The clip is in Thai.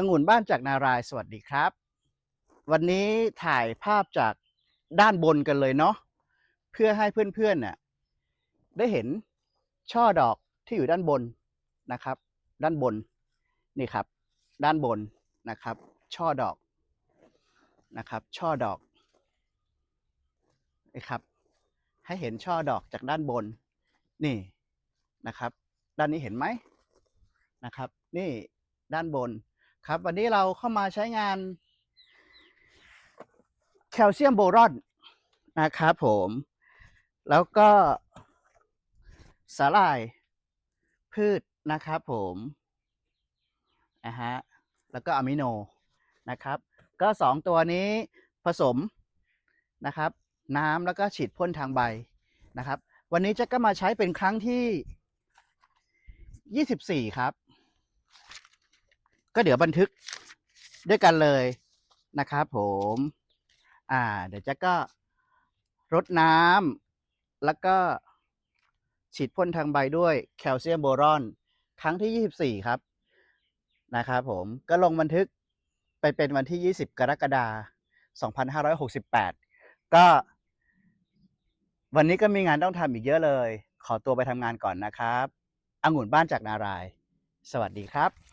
องุ่นบ้านจากนารายสวัสดีครับ วันนี้ถ่ายภาพจากด้านบนกันเลยเนาะเพื่อให้เพื่อนๆน่ะได้เห็นช่อดอกที่อยู่ด้านบนนะครับ ด้านบนนี่ครับ ด้านบนนะครับ ช่อดอกนะครับ ช่อดอกนี่ครับ ให้เห็นช่อดอกจากด้านบน นี่นะครับ ด้านนี้เห็นไหมนะครับ นี่ด้านบน ครับ วันนี้เราเข้ามาใช้งาน แคลเซียมโบรอนนะครับผม แล้วก็สาหร่ายพืชนะครับผมนะฮะแล้วก็อะมิโนนะครับ ก็สองตัวนี้ผสมนะครับ น้ำแล้วก็ฉีดพ่นทางใบนะครับ วันนี้จะก็มาใช้เป็นครั้งที่ 24 ครับ ก็เดี๋ยวบันทึกด้วยกันเลยนะครับผม อ่า เดี๋ยวจะก็รดน้ำแล้วก็ฉีดพ่นทางใบด้วยแคลเซียมโบรอน ครั้งที่ 24 ครับนะครับผมก็ลงบันทึกไปเป็นวันที่ 20 กรกฎาคม2568 ก็วันนี้ก็มีงานต้องทำอีกเยอะเลย ขอตัวไปทำงานก่อนนะครับองุ่นบ้านจากนาราย สวัสดีครับ